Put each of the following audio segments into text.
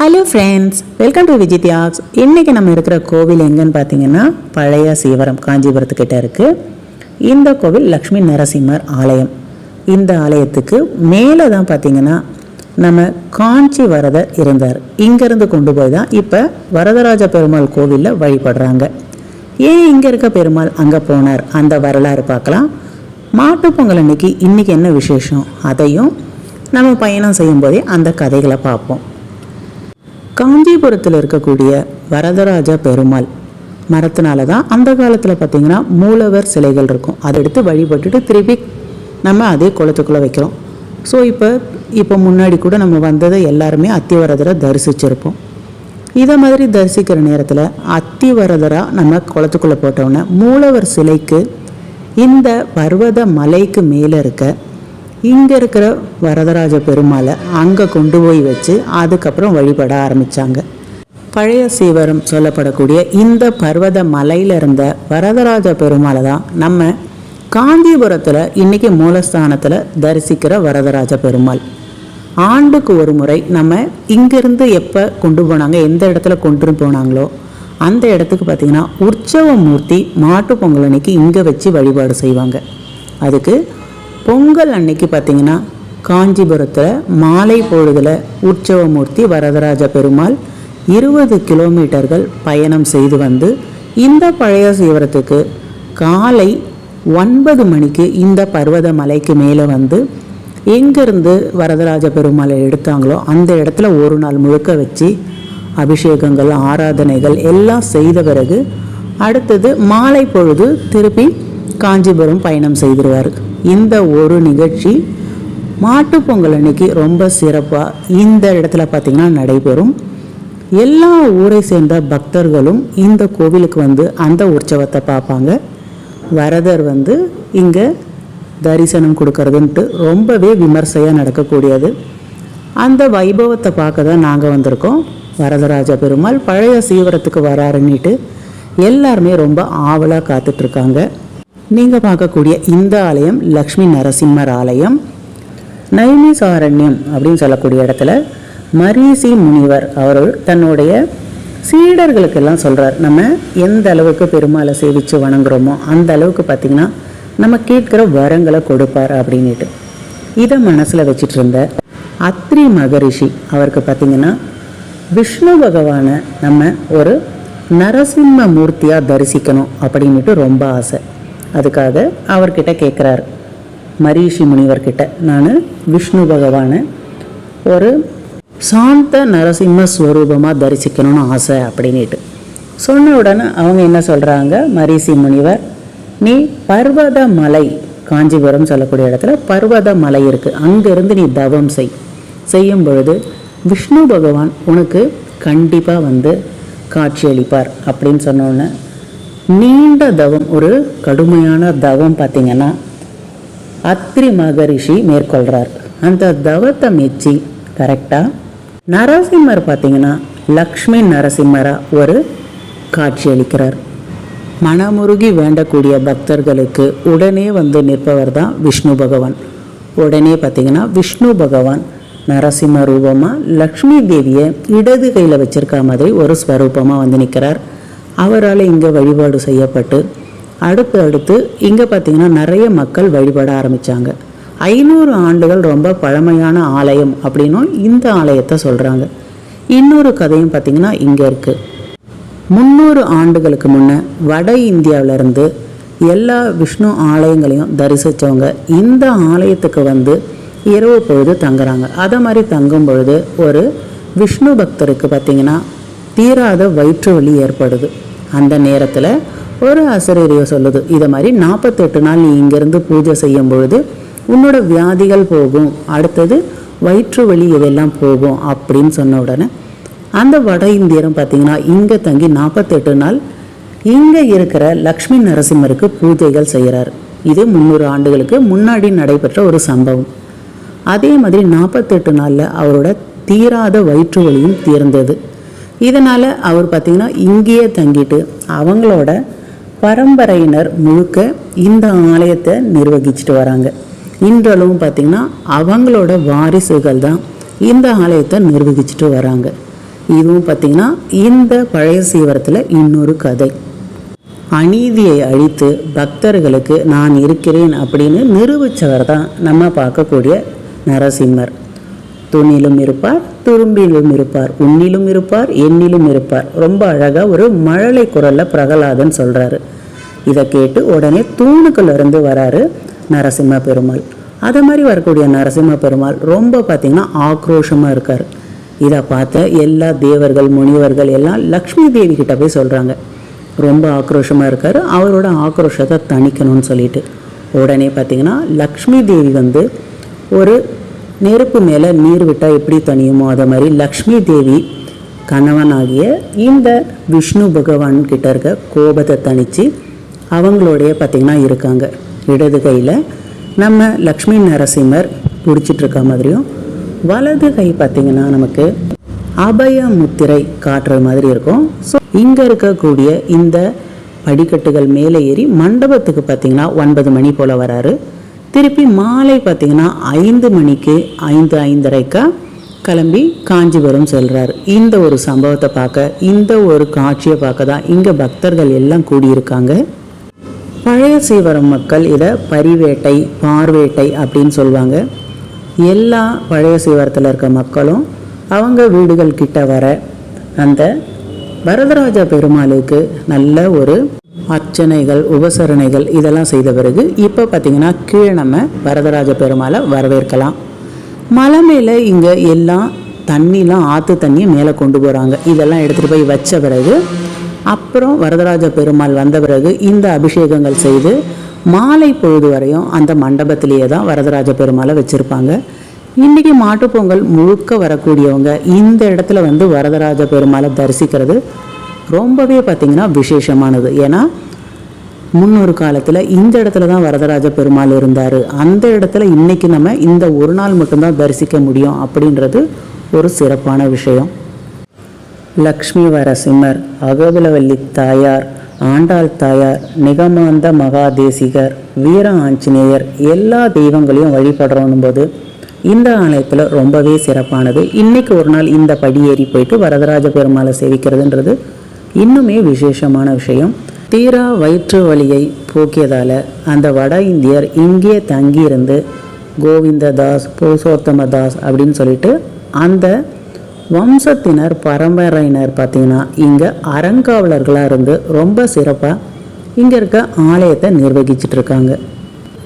Hello friends welcome to விஜித்யாக்ஸ் இன்றைக்கி நம்ம இருக்கிற கோவில் எங்கேன்னு பார்த்தீங்கன்னா பழைய சீவரம் காஞ்சிபுரத்துக்கிட்ட இருக்குது இந்த கோவில் லக்ஷ்மி நரசிம்மர் ஆலயம். இந்த ஆலயத்துக்கு மேலே தான் பார்த்தீங்கன்னா நம்ம காஞ்சி வரதர் இருந்தார். இங்கேருந்து கொண்டு போய் தான் இப்போ வரதராஜ பெருமாள் கோவிலில் வழிபடுறாங்க. ஏன் இங்கே இருக்க பெருமாள் அங்கே போனார்? அந்த வரலாறு பார்க்கலாம். மாட்டுப்பொங்கல் அன்னைக்கு இன்றைக்கி என்ன விசேஷம்? அதையும் நம்ம பயணம் செய்யும்போதே அந்த கதைகளை பார்ப்போம். காஞ்சிபுரத்தில் இருக்கக்கூடிய வரதராஜ பெருமாள். மரத்தினால தான் அந்த காலத்தில் பார்த்தீங்கன்னா மூலவர் சிலைகள் இருக்கும். அதை எடுத்து வழிபட்டுட்டு திருப்பி நம்ம அதே குளத்துக்குள்ளே வைக்கிறோம். ஸோ இப்போ இப்போ முன்னாடி கூட நம்ம வந்ததை எல்லாருமே அத்திவரதரை தரிசிச்சிருப்போம். இதை மாதிரி தரிசிக்கிற நேரத்தில் அத்திவரதராக நம்ம குளத்துக்குள்ளே போட்டோன்னே மூலவர் சிலைக்கு இந்த பர்வத மலைக்கு மேலே இருக்க இங்கே இருக்கிற வரதராஜ பெருமாளை அங்கே கொண்டு போய் வச்சு அதுக்கப்புறம் வழிபட ஆரம்பித்தாங்க பழைய சீவரம் சொல்லப்படக்கூடிய இந்த பர்வத மலையில இருந்த வரதராஜ பெருமாளை தான் நம்ம காந்திபுரத்தில் இன்னைக்கு மூலஸ்தானத்தில் தரிசிக்கிற வரதராஜ பெருமாள். ஆண்டுக்கு ஒரு முறை நம்ம இங்கிருந்து எப்போ கொண்டு போனாங்க எந்த இடத்துல கொண்டு போனாங்களோ அந்த இடத்துக்கு பார்த்தீங்கன்னா உற்சவ மூர்த்தி மாட்டு பொங்கல் அன்னைக்கு இங்கே வச்சு வழிபாடு செய்வாங்க. அதுக்கு பொங்கல் அன்னைக்கு பார்த்தீங்கன்னா காஞ்சிபுரத்தில் மாலை பொழுதில் உற்சவமூர்த்தி வரதராஜ பெருமாள் இருபது கிலோமீட்டர்கள் பயணம் செய்து வந்து இந்த பழைய சிவரத்துக்கு காலை ஒன்பது மணிக்கு இந்த பர்வத மலைக்கு மேலே வந்து எங்கேருந்து வரதராஜ பெருமாளை எடுத்தாங்களோ அந்த இடத்துல ஒரு நாள் முழுக்க வச்சு அபிஷேகங்கள் ஆராதனைகள் எல்லாம் செய்த பிறகு அடுத்தது மாலை பொழுது திருப்பி காஞ்சிபுரம் பயணம் செய்திருவார். இந்த ஒரு நிகழ்ச்சி மாட்டுப்பொங்கல் அன்னைக்கு ரொம்ப சிறப்பாக இந்த இடத்துல பார்த்திங்கன்னா நடைபெறும். எல்லா ஊரை சேர்ந்த பக்தர்களும் இந்த கோவிலுக்கு வந்து அந்த உற்சவத்தை பார்ப்பாங்க. வரதர் வந்து இங்கே தரிசனம் கொடுக்கறதுன்ட்டு ரொம்பவே விமர்சையாக நடக்கக்கூடியது. அந்த வைபவத்தை பார்க்க தான் நாங்கள் வந்திருக்கோம். வரதராஜ பெருமாள் பழைய சீவரத்துக்கு வராருன்னிட்டு எல்லாருமே ரொம்ப ஆவலாக காத்துட்ருக்காங்க நீங்கள் பார்க்கக்கூடிய இந்த ஆலயம் லக்ஷ்மி நரசிம்மர் ஆலயம் நைமிசாரண்யம் அப்படின்னு சொல்லக்கூடிய இடத்துல மரீசி முனிவர் அவர்கள் தன்னுடைய சீடர்களுக்கெல்லாம் சொல்கிறார் நம்ம எந்த அளவுக்கு பெருமாளை சேவித்து வணங்குறோமோ அந்த அளவுக்கு பார்த்திங்கன்னா நம்ம கேட்குற வரங்களை கொடுப்பார் அப்படின்ட்டு இதை மனசில் வச்சுட்டு இருந்த அத்ரி மகரிஷி அவருக்கு பார்த்திங்கன்னா விஷ்ணு பகவானை நம்ம ஒரு நரசிம்ம மூர்த்தியாக தரிசிக்கணும் அப்படின்ட்டு ரொம்ப ஆசை. அதுக்காக அவர்கிட்ட கேட்குறாரு மரீஷி முனிவர்கிட்ட. நான் விஷ்ணு பகவானை ஒரு சாந்த நரசிம்ம ஸ்வரூபமாக தரிசிக்கணும்னு ஆசை அப்படின்ட்டு சொன்ன உடனே அவங்க என்ன சொல்கிறாங்க மரீசி முனிவர் நீ பர்வத மலை காஞ்சிபுரம் சொல்லக்கூடிய இடத்துல பர்வத மலை இருக்குது அங்கேருந்து நீ தவம் செய். செய்யும் பொழுது விஷ்ணு பகவான் உனக்கு கண்டிப்பாக வந்து காட்சியளிப்பார் அப்படின்னு சொன்னோன்னே நீண்ட தவம் ஒரு கடுமையான தவம் பார்த்தீங்கன்னா அத்ரி மகரிஷி மேற்கொள்கிறார் அந்த தவத்தை மெச்சி கரெக்டாக நரசிம்மர் பார்த்தீங்கன்னா லக்ஷ்மி நரசிம்மராக ஒரு காட்சியளிக்கிறார் மனமுருகி வேண்டக்கூடிய பக்தர்களுக்கு உடனே வந்து நிற்பவர் தான் விஷ்ணு பகவான். உடனே பார்த்தீங்கன்னா விஷ்ணு பகவான் நரசிம்ம ரூபமாக லக்ஷ்மி தேவியை இடது கையில் வச்சுருக்க மாதிரி ஒரு ஸ்வரூபமாக வந்து நிற்கிறார் அவரால் இங்கே வழிபாடு செய்யப்பட்டு அடுத்து அடுத்து இங்கே பார்த்தீங்கன்னா நிறைய மக்கள் வழிபட ஆரம்பித்தாங்க ஐநூறு ஆண்டுகள் ரொம்ப பழமையான ஆலயம் அப்படின்னும் இந்த ஆலயத்தை சொல்கிறாங்க இன்னொரு கதையும் பார்த்தீங்கன்னா இங்கே இருக்குது முந்நூறு ஆண்டுகளுக்கு முன்னே வட இந்தியாவிலேருந்து எல்லா விஷ்ணு ஆலயங்களையும் தரிசித்தவங்க இந்த ஆலயத்துக்கு வந்து இரவு பொழுது தங்குறாங்க. அதை மாதிரி தங்கும் பொழுது ஒரு விஷ்ணு பக்தருக்கு பார்த்தீங்கன்னா தீராத வயிற்று வலி ஏற்படுது. அந்த நேரத்தில் ஒரு ஆசிரியரையோ சொல்லுது. இதை மாதிரி நாற்பத்தெட்டு நாள் நீ இங்கேருந்து பூஜை செய்யும் பொழுது உன்னோட வியாதிகள் போகும். அடுத்தது வயிற்று வலி இதெல்லாம் போகும் அப்படின்னு சொன்ன உடனே அந்த வட இந்தியரும் பார்த்தீங்கன்னா இங்கே தங்கி நாற்பத்தெட்டு நாள் இங்கே இருக்கிற லக்ஷ்மி நரசிம்மருக்கு பூஜைகள் செய்கிறார் இது முந்நூறு ஆண்டுகளுக்கு முன்னாடி நடைபெற்ற ஒரு சம்பவம். அதே மாதிரி நாற்பத்தெட்டு நாளில் அவரோட தீராத வயிற்று வலியும் தீர்ந்தது. இதனால் அவர் பார்த்திங்கன்னா இங்கேயே தங்கிட்டு அவங்களோட பரம்பரையினர் முழுக்க இந்த ஆலயத்தை நிர்வகிச்சுட்டு வராங்க. இன்றளவும் பார்த்திங்கன்னா அவங்களோட வாரிசுகள் தான் இந்த ஆலயத்தை நிர்வகிச்சுட்டு வராங்க. இதுவும் பார்த்திங்கன்னா இந்த பழைய சீவரத்தில் இன்னொரு கதை. அநீதியை அழித்து பக்தர்களுக்கு நான் இருக்கிறேன் அப்படின்னு நிரூபித்தவர் தான் நம்ம பார்க்கக்கூடிய நரசிம்மர். துணிலும் இருப்பார் துரும்பிலும் இருப்பார் உன்னிலும் இருப்பார் எண்ணிலும் இருப்பார். ரொம்ப அழகாக ஒரு மழலை குரலில் பிரகலாதன் சொல்கிறாரு இதை கேட்டு உடனே தூணுக்குள்ளேருந்து வராரு நரசிம்ம பெருமாள் அதை மாதிரி வரக்கூடிய நரசிம்ம பெருமாள் ரொம்ப பார்த்திங்கன்னா ஆக்ரோஷமாக இருக்கார். இதை பார்த்த எல்லா தேவர்கள் முனிவர்கள் எல்லாம் லக்ஷ்மி தேவி கிட்ட போய் சொல்கிறாங்க ரொம்ப ஆக்ரோஷமாக இருக்கார். அவரோட ஆக்ரோஷத்தை தணிக்கணும்னு சொல்லிட்டு. உடனே பார்த்தீங்கன்னா லக்ஷ்மி தேவி வந்து ஒரு நெருப்பு மேலே நீர் விட்டால் எப்படி தனியுமோ அதை மாதிரி லக்ஷ்மி தேவி கணவனாகிய இந்த விஷ்ணு பகவான் கிட்ட இருக்க கோபத்தை தணித்து அவங்களோடைய பார்த்திங்கன்னா இருக்காங்க. இடது கையில் நம்ம லக்ஷ்மி நரசிம்மர் பிடிச்சிட்டு இருக்க மாதிரியும் வலது கை பார்த்திங்கன்னா நமக்கு அபய முத்திரை காட்டுற மாதிரி இருக்கும். ஸோ இங்கே இருக்கக்கூடிய இந்த படிக்கட்டுகள் மேலே ஏறி மண்டபத்துக்கு பார்த்தீங்கன்னா ஒன்பது மணி போல் வராரு. திருப்பி மாலை பார்த்தீங்கன்னா ஐந்து மணிக்கு ஐந்து ஐந்தரைக்கா கிளம்பி காஞ்சிபுரம் செல்கிறார் இந்த ஒரு சம்பவத்தை பார்க்க இந்த ஒரு காட்சியை பார்க்க தான் இங்கே பக்தர்கள் எல்லாம் கூடியிருக்காங்க. பழைய சீவரம் மக்கள் இதை பரிவேட்டை பார்வேட்டை அப்படின்னு சொல்லுவாங்க எல்லா பழைய சீவரத்தில் இருக்க மக்களும் அவங்க வீடுகள் கிட்ட வர அந்த வரதராஜ பெருமாளுக்கு நல்ல ஒரு அர்ச்சனைகள் உபசரணைகள் இதெல்லாம் செய்த பிறகு இப்போ பார்த்தீங்கன்னா கீழே நம்ம வரதராஜ பெருமாளை வரவேற்கலாம். மலை மேலே இங்கே எல்லாம் தண்ணிலாம் ஆற்று தண்ணியை மேலே கொண்டு போகிறாங்க இதெல்லாம் எடுத்துகிட்டு போய் வச்ச பிறகு அப்புறம் வரதராஜ பெருமாள் வந்த பிறகு இந்த அபிஷேகங்கள் செய்து மாலை பொழுது வரையும் அந்த மண்டபத்திலேயே தான் வரதராஜ பெருமாளை வச்சுருப்பாங்க. இன்றைக்கி மாட்டுப்பொங்கல் முழுக்க வரக்கூடியவங்க இந்த இடத்துல வந்து வரதராஜ பெருமாளை தரிசிக்கிறது ரொம்பவே பார்த்திங்கன்னா விசேஷமானது. ஏன்னா முன்னொரு காலத்தில் இந்த இடத்துல தான் வரதராஜ பெருமாள் இருந்தார். அந்த இடத்துல இன்னைக்கு நம்ம இந்த ஒரு நாள் மட்டும்தான் தரிசிக்க முடியும் அப்படின்றது ஒரு சிறப்பான விஷயம். லக்ஷ்மி வரசிம்மர் அகோதலவல்லி தாயார் ஆண்டாள் தாயார் நிகமாந்த மகாதேசிகர் வீர ஆஞ்சநேயர் எல்லா தெய்வங்களையும் வழிபடுறோம் போது இந்த ஆலயத்தில் ரொம்பவே சிறப்பானது. இன்னைக்கு ஒரு நாள் இந்த படியேறி போயிட்டு வரதராஜ பெருமாளை சேவிக்கிறதுன்றது இன்னுமே விசேஷமான விஷயம். தீரா வயிற்று வலியை போக்கியதால் அந்த வட இந்தியர் இங்கே தங்கியிருந்து கோவிந்ததாஸ் புருஷோத்தமதாஸ் அப்படின்னு சொல்லிட்டு அந்த வம்சத்தினர் பரம்பரையினர் பார்த்திங்கன்னா இங்கே அறங்காவலர்களாக இருந்து ரொம்ப சிறப்பாக இங்கே இருக்க ஆலயத்தை நிர்வகிச்சிட்டு இருக்காங்க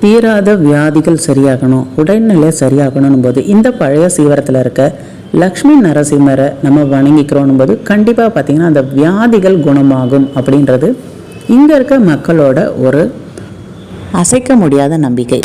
தீராத வியாதிகள் சரியாகணும் உடல்நிலை சரியாகணும் போது இந்த பழைய சீவரத்தில் இருக்க லக்ஷ்மி நரசிம்மரை நம்ம வணங்கிக்கிறோம் போது கண்டிப்பாக பார்த்திங்கன்னா அந்த வியாதிகள் குணமாகும் அப்படின்றது இங்கே இருக்க மக்களோட ஒரு அசைக்க முடியாத நம்பிக்கை.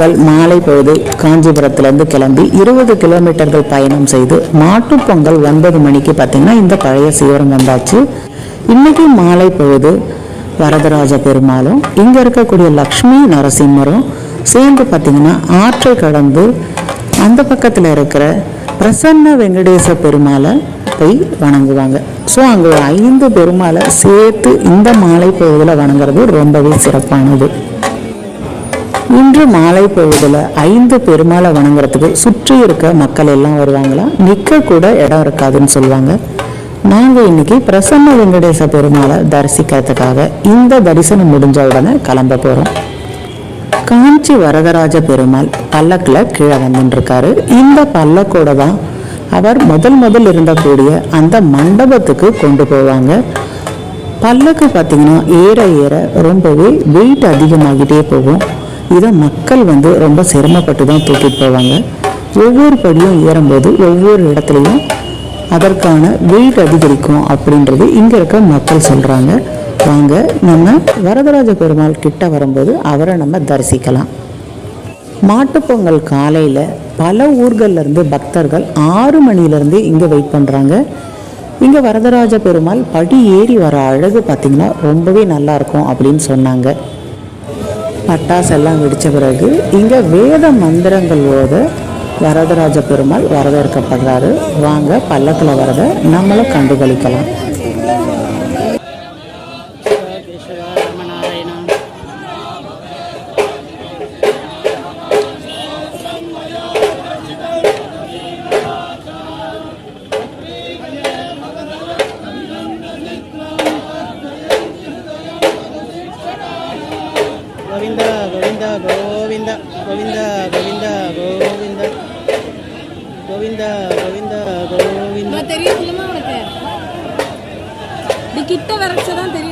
மக்கள் மாலை பொழுது காஞ்சிபுரத்திலேருந்து கிளம்பி இருபது கிலோமீட்டர்கள் பயணம் செய்து மாட்டுப்பொங்கல் ஒன்பது மணிக்கு பார்த்தீங்கன்னா இந்த பழைய சிவரம் வந்தாச்சு. இன்னைக்கு மாலை பொழுது வரதராஜ பெருமாளும் இங்கே இருக்கக்கூடிய லக்ஷ்மி நரசிம்மரும் சேர்ந்து பார்த்தீங்கன்னா ஆற்றை கடந்து அந்த பக்கத்தில் இருக்கிற பிரசன்ன வெங்கடேச பெருமாளை போய் வணங்குவாங்க. ஸோ அங்கே ஐந்து பெருமாளை சேர்த்து இந்த மாலை பொழுதில் வணங்குறது ரொம்பவே சிறப்பானது. இன்று மாலை பொழுதில் ஐந்து பெருமாளை வணங்குறதுக்கு சுற்றி இருக்க மக்கள் எல்லாம் வருவாங்களாம் நிற்க கூட இடம் இருக்காதுன்னு சொல்லுவாங்க. நாங்கள் இன்னைக்கு பிரசன்ன வெங்கடேச பெருமாளை தரிசிக்கிறதுக்காக இந்த தரிசனம் முடிஞ்ச உடனே கிளம்ப போகிறோம் காஞ்சி வரதராஜ பெருமாள் பல்லக்கில் கீழே வந்துட்டுருக்காரு இந்த பல்லக்கோட தான் அவர் முதல் முதல் இருந்தக்கூடிய அந்த மண்டபத்துக்கு கொண்டு போவாங்க. பல்லக்கு பார்த்தீங்கன்னா ஏற ஏற ரொம்பவே வெயிட் அதிகமாகிட்டே போகும். இதை மக்கள் வந்து ரொம்ப சிரமப்பட்டு தான் தூக்கிட்டு போவாங்க. ஒவ்வொரு படியும் ஏறும்போது ஒவ்வொரு இடத்துலையும் அதற்கான வெயிட் அதிகரிக்கும் அப்படின்றது இங்கே இருக்க மக்கள் சொல்கிறாங்க வாங்க நம்ம வரதராஜ பெருமாள் கிட்ட வரும்போது அவரை நம்ம தரிசிக்கலாம். மாட்டுப்பொங்கல் காலையில் பல ஊர்கள்லேருந்து பக்தர்கள் ஆறு மணிலேருந்து இங்கே வெயிட் பண்ணுறாங்க இங்கே வரதராஜ பெருமாள் படி ஏறி வர அழகு பார்த்திங்கன்னா ரொம்பவே நல்லா இருக்கும் அப்படின்னு சொன்னாங்க. பட்டாசெல்லாம் வெடித்த பிறகு இங்கே வேத மந்திரங்கள் ஓத வரதராஜ பெருமாள் வரவேற்கப்படுறாரு. வாங்க பல்லக்கில் வரத நம்மளும் கண்டுகளிக்கலாம். கோவிந்த கோவிந்த கோவிந்த கோவிந்த கோவிந்த கோவிந்த. கோவிந்த கோவிந்த கோவிந்த. தெரியும் கிட்ட வரைச்சதான் தெரியும்.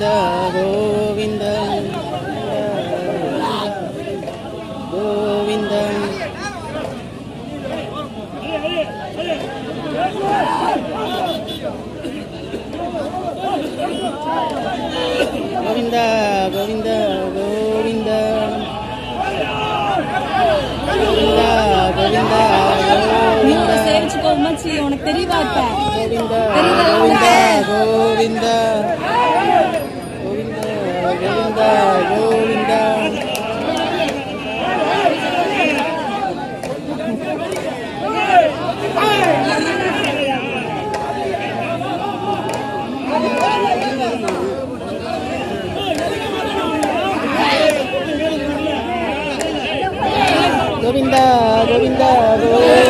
고빈다 고빈다 고빈다 고빈다 고빈다 என்னாச்சு உனக்கு தெரியுதா இப்ப? கோவிந்தா கோவிந்தா கோவிந்தா கோவிந்தா கோவிந்தா கோவிந்தா.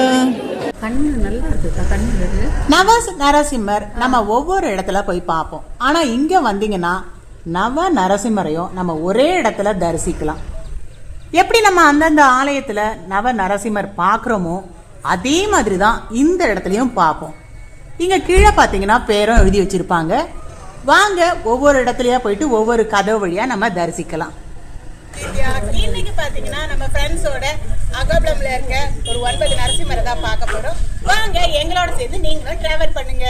நவ நரசிம்மர் நம்ம ஒவ்வொரு இடத்துல போய் பார்ப்போம். ஆனா இங்க வந்தீங்கன்னா நவ நரசிம்மரையும் நம்ம ஒரே இடத்துல தரிசிக்கலாம். எப்படி நம்ம அந்தந்த ஆலயத்துல நவ நரசிம்மர் பார்க்குறோமோ அதே மாதிரி தான் இந்த இடத்துலையும் பார்ப்போம். இங்க கீழே பார்த்தீங்கன்னா பேரும் எழுதி வச்சிருப்பாங்க. வாங்க ஒவ்வொரு இடத்துலயா போயிட்டு ஒவ்வொரு கதவு வழியா நம்ம தரிசிக்கலாம். இன்னைக்கு பாத்தீங்கன்னா நம்ம ஃப்ரெண்ட்ஸோட அகோபலம்ல இருக்க ஒரு ஒன்பது நரசிம்மரை தான் பார்க்க போறோம். வாங்க எங்களோட சேர்ந்து நீங்களும் டிராவல் பண்ணுங்க.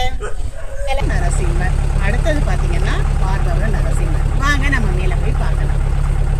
நரசிம்மர் அடுத்தது பார்த்தீங்கன்னா பார்கவ நரசிம்மர் வாங்க நம்ம மேலே போய் பார்க்கலாம்.